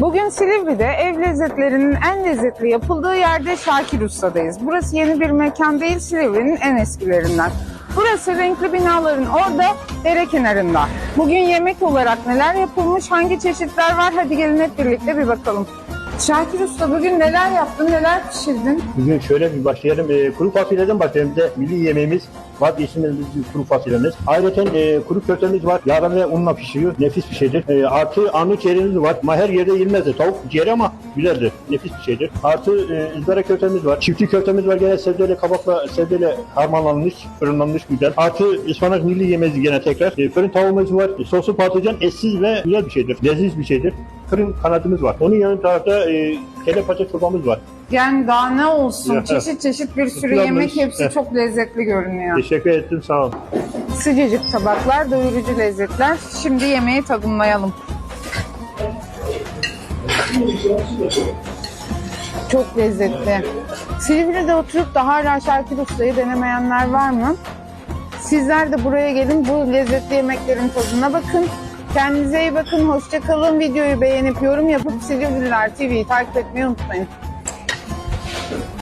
Bugün Silivri'de ev lezzetlerinin en lezzetli yapıldığı yerde Şakir Usta'dayız. Burası yeni bir mekan değil, Silivri'nin en eskilerinden. Burası renkli binaların orada, dere kenarında. Bugün yemek olarak neler yapılmış, hangi çeşitler var? Hadi gelin hep birlikte bir bakalım. Şakir Usta bugün neler yaptın, neler pişirdin? Bugün şöyle bir başlayalım. E, kuru fasulyeden başlayalım. Bir de milli yemeğimiz vazgeçilmez bir kuru fasulyemiz. Ayrıca e, kuru köftemiz var. Yağla ve unla pişiyor. Nefis bir şeydir. E, artı armut ciğerimiz var. Ma her yerde yenmezdi. Tavuk ciğeri ama güzeldir. Nefis bir şeydir. Artı e, ızgara köftemiz var. Çiftli köftemiz var. Gene sebzeyle kabakla sebzeyle harmanlanmış, fırınlanmış güzel. Artı ıspanak milli yemeğimiz gene tekrar. E, fırın tavuğumuz var. E, soslu patlıcan eşsiz ve güzel bir şeydir. Leziz bir şeydir. Fırın kanadımız var. Onun yanı tarafta e, kelle paça çorbamız var. Yani daha ne olsun, çeşit çeşit bir sürü yemek, hepsi çok lezzetli görünüyor. Teşekkür ettim. Sağ olun. Sıcacık tabaklar, doyurucu lezzetler. Şimdi yemeği tadımlayalım. Çok lezzetli. Silivri'de oturup da hala Şakir Usta'yı denemeyenler var mı? Sizler de buraya gelin, bu lezzetli yemeklerin tadına bakın. Kendinize iyi bakın, hoşça kalın. Videoyu beğenip yorum yapıp Silivriler TV'yi takip etmeyi unutmayın.